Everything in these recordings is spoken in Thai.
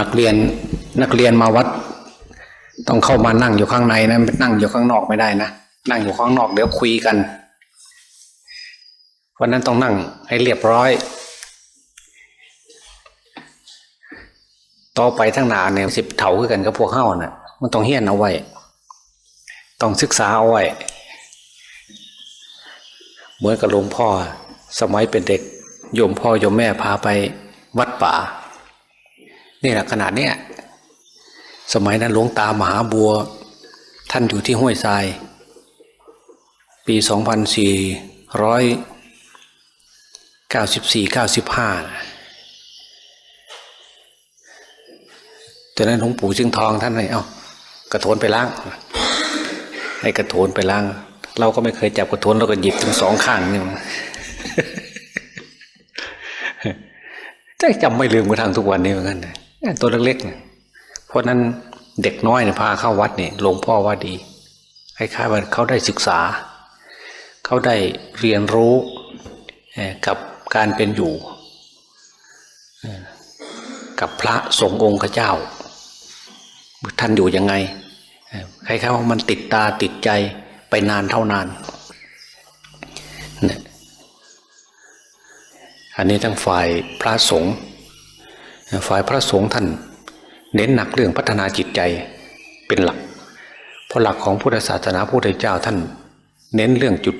นักเรียนนักเรียนมาวัด ต้องเข้ามานั่งอยู่ข้างในนะนั่งอยู่ข้างนอกไม่ได้นะนั่งอยู่ข้างนอกเดี๋ยวคุยกันวันนั้นต้องนั่งให้เรียบร้อย ต่อไปทั้งหนาเนี่ยสิบเถาคือกันกับพวกเฮ้าน่ะ มันต้องเฮียนเอาไว้ ต้องศึกษาเอาไว้เหมือนกับหลวงพ่อ สมัยเป็นเด็กโยมพ่อโยมแม่พาไปวัดป่า นี่แหละขนาดเนี้ยสมัยนั้นหลวงตามหาบัว ท่านอยู่ที่ห้วยทราย ปีสองพันสี่ร้อยเก้าสิบสี่เก้าสิบห้าตอนนั้นหลวงปู่จึงทองท่านให้เอา้ากระโถนไปล้าง ให้กระโถนไปล้าง เราก็ไม่เคยจับกระโถนเราก็หยิบทั้งสองข้างนี่มันใจจำไม่ลืมกระทั่งทุกวันนี้เหมือนกันนะ ตัวเล็กๆเนี่ยเพราะนั้นเด็กน้อยเนี่ยพาเข้าวัดเนี่ยหลวงพ่อว่าดีคล้ายๆว่าเขาได้ศึกษา เขาได้เรียนรู้กับการเป็นอยู่ กับพระสงฆ์องค์เจ้า ท่านอยู่ยังไงคล้ายๆว่ามันติดตาติดใจไปนานเท่านานอันนี้ทั้งฝ่ายพระสงฆ์ ฝ่ายพระสงฆ์ท่าน เน้นหนักเรื่องพัฒนาจิตใจเป็นหลัก เพราะหลักของพุทธศาสนาพุทธเจ้าท่าน เน้นเรื่องจุด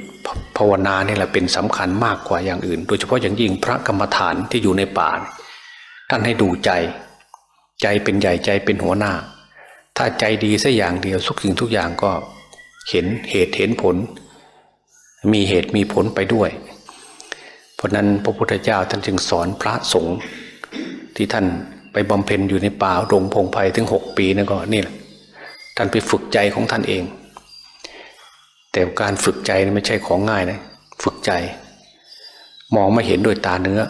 ภาวนาเนี่แหละเป็นสำคัญมากกว่าอย่างอื่น โดยเฉพาะอย่างยิ่งพระกรรมฐานที่อยู่ในป่า ท่านให้ดูใจ ใจเป็นใหญ่ใจเป็นหัวหน้า ถ้าใจดีสักอย่างเดียวทุกสิ่งทุกอย่างก็เห็นเหตุเห็นผล มีเหตุมีผลไปด้วย เพราะนั้นพระพุทธเจ้าท่านจึงสอนพระสงฆ์ ที่ท่านไปบำเพ็ญอยู่ในป่าดงพงไพ่ถึงหกปีนั่นก็นี่แหละท่านไปฝึกใจของท่านเอง แต่การฝึกใจนี่ไม่ใช่ของง่ายนะฝึกใจ มองไม่เห็นด้วยตาเนื้อ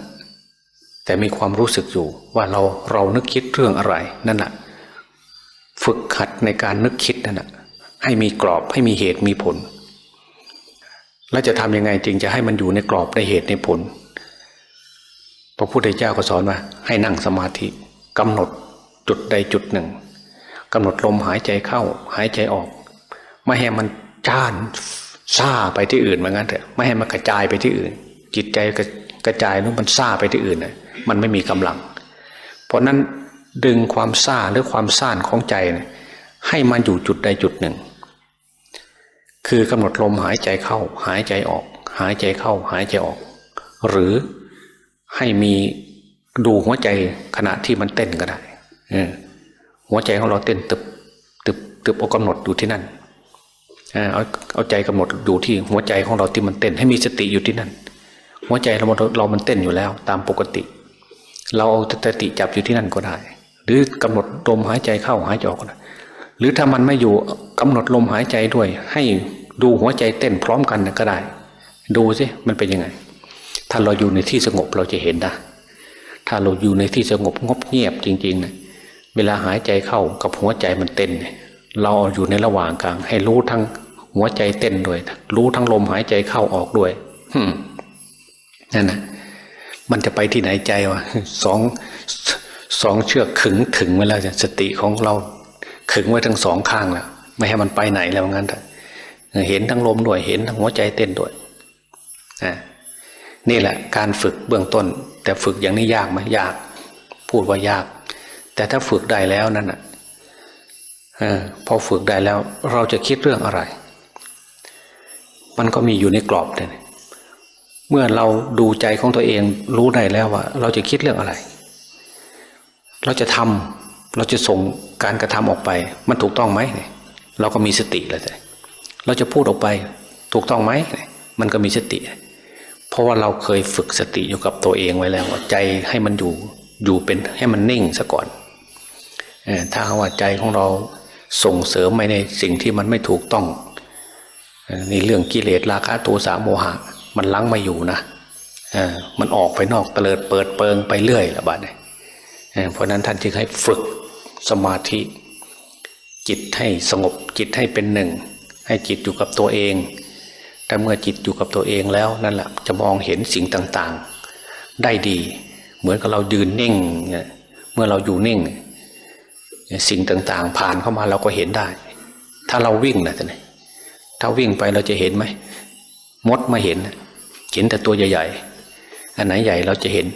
แต่มีความรู้สึกอยู่ว่าเราเรานึกคิดเรื่องอะไรนั่นแหะฝึกหัดในการนึกคิดนั่นแหะให้มีกรอบให้มีเหตุมีผล แล้วจะทำยังไงจึงจะให้มันอยู่ในกรอบในเหตุในผล ระพุทธเจ้าก็สอนว่าให้นั่งสมาธิกำหนดจุดใดจุดหนึ่งกำหนดลมหายใจเข้า หายใจออก ไม่ให้มันจ้านซ่าไปที่อื่นเหมือนกันเถอะไม่ให้มันกระจายไปที่อื่น จิตใจกระกระจายนู้นมันซ่าไปที่อื่นนะมันไม่มีกำลัง เพราะนั้นดึงความซ่าหรือความซ่านของใจเนี่ยให้มันอยู่จุดใดจุดหนึ่ง คือกำหนดลมหายใจเข้า หายใจออก หายใจเข้า หายใจออก หรือ ให้มีดูหัวใจขณะที่มันเต้นก็ได้หัวใจของเราเต้นตึบตึบตึบเอากำหนดอยู่ที่นั่นเอาเอาใจกำหนดอยู่ที่หัวใจของเราที่มันเต้น ให้มีสติอยู่ที่นั่น หัวใจเราเรามันเต้นอยู่แล้ว ตามปกติ เราเอาสติจับอยู่ที่นั่นก็ได้ หรือกำหนดลมหายใจเข้าหายใจออกก็ได้หรือถ้ามันไม่อยู่กำหนดลมหายใจด้วย ให้ดูหัวใจเต้นพร้อมกันก็ได้ ดูสิมันเป็นยังไง ถ้าเราอยู่ในที่สงบเราจะเห็นนะถ้าเราอยู่ในที่สงบงบเงียบจริงๆนะเวลาหายใจเข้ากับหัวใจมันเต้นเนี่ยเราอยู่ในระหว่างกลาง ให้รู้ทั้งหัวใจเต้นด้วย รู้ทั้งลมหายใจเข้าออกด้วยนั่นนะมันจะไปที่ไหนใจวะสองสองเชือกขึงถึงไว้แล้วสติของเราขึงไว้ทั้งสองข้างแล้วไม่ให้มันไปไหนแล้วงั้นเห็นทั้งลมด้วยเห็นทั้งหัวใจเต้นด้วยอ่า นี่แหละการฝึกเบื้องต้น แต่ฝึกอย่างนี้ยากไหมยาก พูดว่ายาก แต่ถ้าฝึกได้แล้วนั่นอะพอฝึกได้แล้ว เราจะคิดเรื่องอะไร มันก็มีอยู่ในกรอบเลยเมื่อเราดูใจของตัวเองรู้ได้แล้วว่า เราจะคิดเรื่องอะไร เราจะทำเราจะส่งการกระทำออกไป มันถูกต้องไหมเราก็มีสติแล้วแต่เราจะพูดออกไป ถูกต้องไหมมันก็มีสติ เพราะว่าเราเคยฝึกสติอยู่กับตัวเองไว้แล้วใจให้มันอยู่อยู่เป็นให้มันนิ่งซะก่อนถ้าว่าใจของเราส่งเสริมไปในสิ่งที่มันไม่ถูกต้องในเรื่องกิเลสราคะโทสะโมหะ มันลังมาอยู่นะมันออกไปนอกเตลิดเปิดเปิงไปเรื่อยละบ้านี้เพราะนั้นท่านจึงให้ฝึกสมาธิ จิตให้สงบจิตให้เป็นหนึ่ง ให้จิตอยู่กับตัวเอง แต่เมื่อจิตอยู่กับตัวเองแล้วนั่นแหละจะมองเห็นสิ่งต่างๆ ได้ดี เหมือนกับเรายืนนิ่ง เมื่อเราอยู่นิ่ง สิ่งต่างๆ ผ่านเข้ามาเราก็เห็นได้ ถ้าเราวิ่งนะท่านถ้าวิ่งไปเราจะเห็นไหมมดมาเห็น เห็นแต่ตัวใหญ่ๆอันไหนใหญ่เราจะเห็น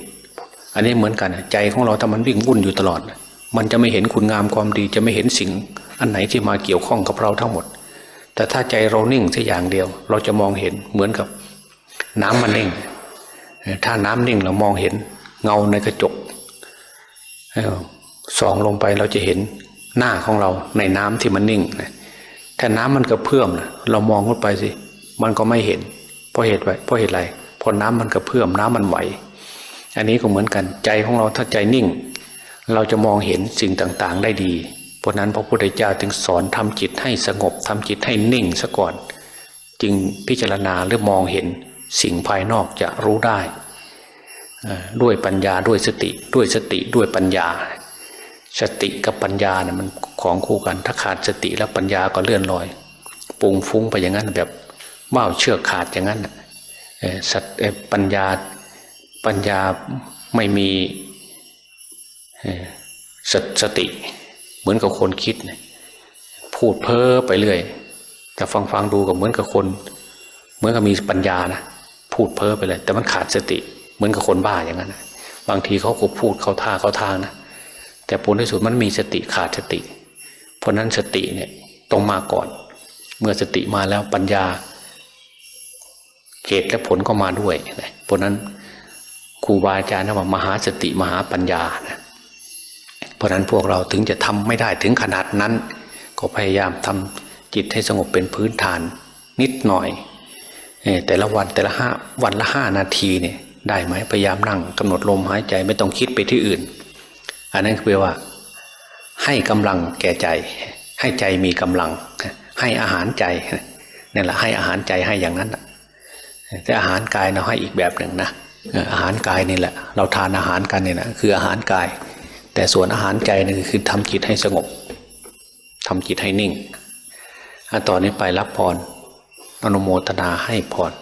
อันนี้เหมือนกันใจของเราถ้ามันวิ่งวุ่นอยู่ตลอด มันจะไม่เห็นคุณงามความดีจะไม่เห็นสิ่ง อันไหนที่มาเกี่ยวข้องกับเราทั้งหมด แต่ถ้าใจเรานิ่งแค่อย่างเดียว เราจะมองเห็นเหมือนกับน้ำมันนิ่ง ถ้าน้ำนิ่งเรามองเห็นเงาในกระจกส่องลงไปเราจะเห็นหน้าของเราในน้ำที่มันนิ่งถ้าน้ำมันกระเพื่อมเรามองขึ้นไปสิมันก็ไม่เห็นเพราะเหตุไรเพราะเหตุไรเพราะน้ำมันกระเพื่อมน้ำมันไหว อันนี้ก็เหมือนกันใจของเราถ้าใจนิ่ง เราจะมองเห็นสิ่งต่างๆได้ดี ราะนั้นพระพุทธเจ้าจึงสอนทำจิตให้สงบทำจิตให้นิ่งซะก่อน จึงพิจารณาหรือมองเห็นสิ่งภายนอกจะรู้ได้ ด้วยปัญญาด้วยสติด้วยสติด้วยปัญญา สติกับปัญญาเนี่ยมันของคู่กันถ้าขาดสติแล้วปัญญาก็เลื่อนลอยปุงฟุ้งไปอย่างนั้นแบบว่าวเชือกขาดอย่างนั้นสัตปัญญาปัญญาไม่มีสติ เหมือนกับคนคิด พูดเพ้อไปเรื่อย แต่ฟังฟังดูก็เหมือนกับคน เหมือนกับมีปัญญานะพูดเพ้อไปเลย แต่มันขาดสติ เหมือนกับคนบ้าอย่างนั้นบางทีเขาก็พูดเขาท่าเขาทางนะแต่ผลที่สุดมันมีสติขาดสติ เพราะนั้นสติเนี่ยต้องมาก่อน เมื่อสติมาแล้วปัญญาเหตุและผลก็มาด้วยนะเพราะนั้นครูบาอาจารย์ว่ามหาสติมหาปัญญานะ เพราะนั้นพวกเราถึงจะทำไม่ได้ถึงขนาดนั้น ก็พยายามทำจิตให้สงบเป็นพื้นฐานนิดหน่อย แต่ละวันแต่ละห้าวันละห้านาทีเนี่ยได้ไหมพยายามนั่งกำหนดลมหายใจไม่ต้องคิดไปที่อื่น อันนั้นคือว่า ให้กำลังแก่ใจ ให้ใจมีกำลัง ให้อาหารใจนี่แหละให้อาหารใจให้อย่างนั้นแต่อาหารกายเราให้อีกแบบหนึ่งนะอาหารกายนี่แหละ เราทานอาหารกันเนี่ยนะคืออาหารกาย แต่ส่วนอาหารใจนี่คือทำจิตให้สงบทำจิตให้นิ่ง ต่อนนี้ไปรับพรอนุโมทนาให้พร